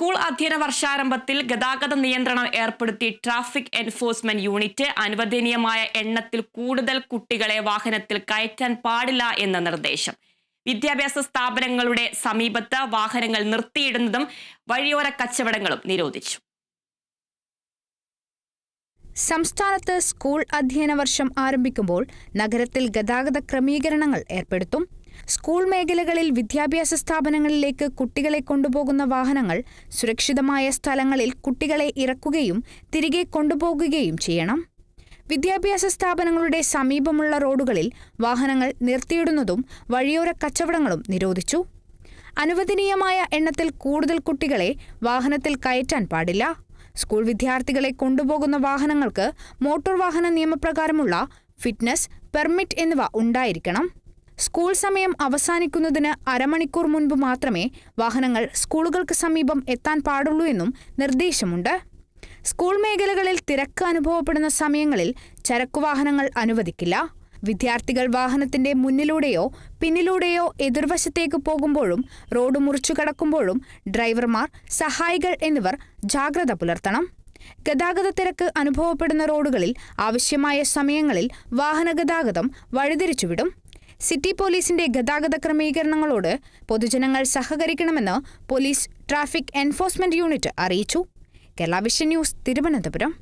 School അധ്യയന വർഷാരംഭത്തിൽ ഗതാഗത നിയന്ത്രണം ഏർപ്പെടുത്തി ട്രാഫിക് എൻഫോഴ്സ്മെന്റ് യൂണിറ്റ് അനുവദനീയമായ എണ്ണത്തിൽ കൂടുതൽ കുട്ടികളെ വാഹനത്തിൽ കയറ്റാൻ പാടില്ല എന്ന നിർദ്ദേശം. വിദ്യാഭ്യാസ സ്ഥാപനങ്ങളുടെ സമീപത്ത് വാഹനങ്ങൾ നിർത്തിയിടുന്നതും വഴിയോര കച്ചവടങ്ങളും നിരോധിച്ചു. സംസ്ഥാനത്ത് സ്കൂൾ അധ്യയന വർഷം ആരംഭിക്കുമ്പോൾ നഗരത്തിൽ ഗതാഗത ക്രമീകരണങ്ങൾ ഏർപ്പെടുത്തും. സ്കൂൾ മേഖലകളിൽ വിദ്യാഭ്യാസ സ്ഥാപനങ്ങളിലേക്ക് കുട്ടികളെ കൊണ്ടുപോകുന്ന വാഹനങ്ങൾ സുരക്ഷിതമായ സ്ഥലങ്ങളിൽ കുട്ടികളെ ഇറക്കുകയും തിരികെ കൊണ്ടുപോകുകയും ചെയ്യണം. വിദ്യാഭ്യാസ സ്ഥാപനങ്ങളുടെ സമീപമുള്ള റോഡുകളിൽ വാഹനങ്ങൾ നിർത്തിയിടുന്നതും വഴിയോര കച്ചവടങ്ങളും നിരോധിച്ചു. അനുവദനീയമായ എണ്ണത്തിൽ കൂടുതൽ കുട്ടികളെ വാഹനത്തിൽ കയറ്റാൻ പാടില്ല. സ്കൂൾ വിദ്യാർത്ഥികളെ കൊണ്ടുപോകുന്ന വാഹനങ്ങൾക്ക് മോട്ടോർ വാഹന നിയമപ്രകാരമുള്ള ഫിറ്റ്നസ് പെർമിറ്റ് എന്നിവ ഉണ്ടായിരിക്കണം. സ്കൂൾ സമയം അവസാനിക്കുന്നതിന് അരമണിക്കൂർ മുൻപ് മാത്രമേ വാഹനങ്ങൾ സ്കൂളുകൾക്ക് സമീപം എത്താൻ പാടുള്ളൂ എന്നും നിർദ്ദേശമുണ്ട്. സ്കൂൾ മേഖലകളിൽ തിരക്ക് അനുഭവപ്പെടുന്ന സമയങ്ങളിൽ ചരക്കുവാഹനങ്ങൾ അനുവദിക്കില്ല. വിദ്യാർത്ഥികൾ വാഹനത്തിന്റെ മുന്നിലൂടെയോ പിന്നിലൂടെയോ എതിർവശത്തേക്ക് പോകുമ്പോഴും റോഡ് മുറിച്ചു കടക്കുമ്പോഴും ഡ്രൈവർമാർ സഹായികൾ എന്നിവർ ജാഗ്രത പുലർത്തണം. ഗതാഗത തിരക്ക് അനുഭവപ്പെടുന്ന റോഡുകളിൽ ആവശ്യമായ സമയങ്ങളിൽ വാഹനഗതാഗതം വഴിതിരിച്ചുവിടും. സിറ്റി പോലീസിന്റെ ഗതാഗത ക്രമീകരണങ്ങളോട് പൊതുജനങ്ങൾ സഹകരിക്കണമെന്ന് പോലീസ് ട്രാഫിക് എൻഫോഴ്സ്മെന്റ് യൂണിറ്റ് അറിയിച്ചു. Kerala vision news Thiruvananthapuram.